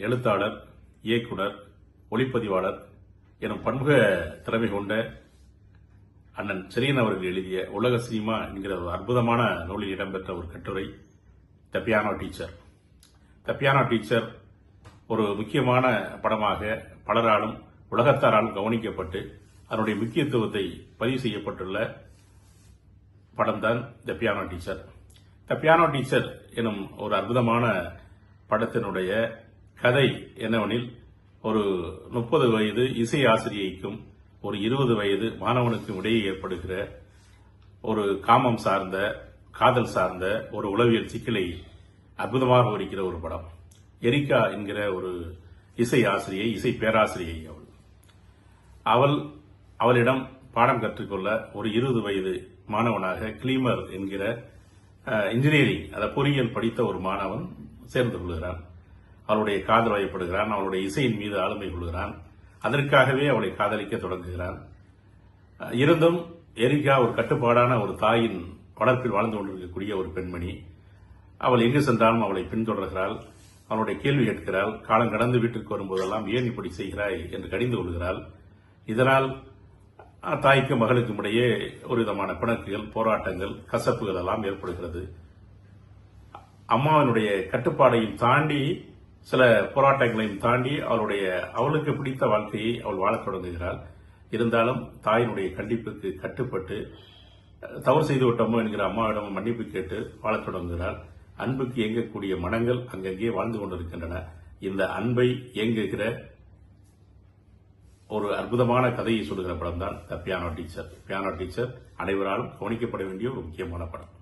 எழுத்தாளர் இயக்குனர் ஒளிப்பதிவாளர் எனும் பன்முக திறமை கொண்ட அண்ணன் செரியன் அவர்கள் எழுதிய உலக சினிமா என்கிற ஒரு அற்புதமான நூலில் இடம்பெற்ற ஒரு கட்டுரை the piano teacher the piano teacher ஒரு முக்கியமான படமாக பலராலும் உலகத்தாராலும் கவனிக்கப்பட்டு அதனுடைய முக்கியத்துவத்தை பதிவு செய்யப்பட்டுள்ள படம் தான் the piano teacher the piano teacher எனும் ஒரு அற்புதமான படத்தினுடைய கதை என்னவெனில் ஒரு முப்பது வயது இசை ஆசிரியைக்கும் ஒரு இருபது வயது மாணவனுக்கும் இடையே ஏற்படுகிற ஒரு காமம் சார்ந்த காதல் சார்ந்த ஒரு உளவியல் சிக்கலை அற்புதமாக விவரிக்கிற ஒரு படம். எரிக்கா என்கிற ஒரு இசை ஆசிரியை இசை பேராசிரியை அவள். அவள் அவளிடம் பாடம் கற்றுக்கொள்ள ஒரு இருபது வயது மாணவனாக கிளீமர் என்கிற இன்ஜினியரிங் அதாவது பொறியியல் படித்த ஒரு மாணவன் சேர்ந்து கொள்கிறான். அவளுடைய காதல் வயப்படுகிறான் அவளுடைய இசையின் மீது ஆளுமை கொள்கிறான். அதற்காகவே அவளை காதலிக்க தொடங்குகிறான். இருந்தும் எரிகா ஒரு கட்டுப்பாடான ஒரு தாயின் வளர்ப்பில் வாழ்ந்து கொண்டிருக்கக்கூடிய ஒரு பெண்மணி. அவள் எங்கு சென்றாலும் அவளை பின்தொடர்கிறாள். அவளுடைய கேள்வி கேட்கிறாள். காலம் கடந்து வீட்டிற்கு வரும்போதெல்லாம் ஏன் இப்படி செய்கிறாய் என்று கடிந்து கொள்கிறாள். இதனால் தாய்க்கும் மகளுக்கும் இடையே ஒரு விதமான பிணக்குகள் போராட்டங்கள் கசப்புகள் எல்லாம் ஏற்படுகிறது. அம்மாவினுடைய கட்டுப்பாடையும் தாண்டி சில போராட்டங்களையும் தாண்டி அவளுடைய அவளுக்கு பிடித்த வாழ்க்கையை அவள் வாழத் தொடங்குகிறாள். இருந்தாலும் தாயினுடைய கண்டிப்புக்கு கட்டுப்பட்டு தவறு செய்து விட்டோமோ என்கிற அம்மாவிடம் மன்னிப்பு கேட்டு வாழத் தொடங்குகிறாள். அன்புக்கு இயங்கக்கூடிய மனங்கள் அங்கங்கே வாழ்ந்து கொண்டிருக்கின்றன. இந்த அன்பை இயங்குகிற ஒரு அற்புதமான கதையை சொல்லுகிற படம் தான் the piano teacher. Piano teacher அனைவராலும் கவனிக்கப்பட வேண்டிய ஒரு முக்கியமான படம்.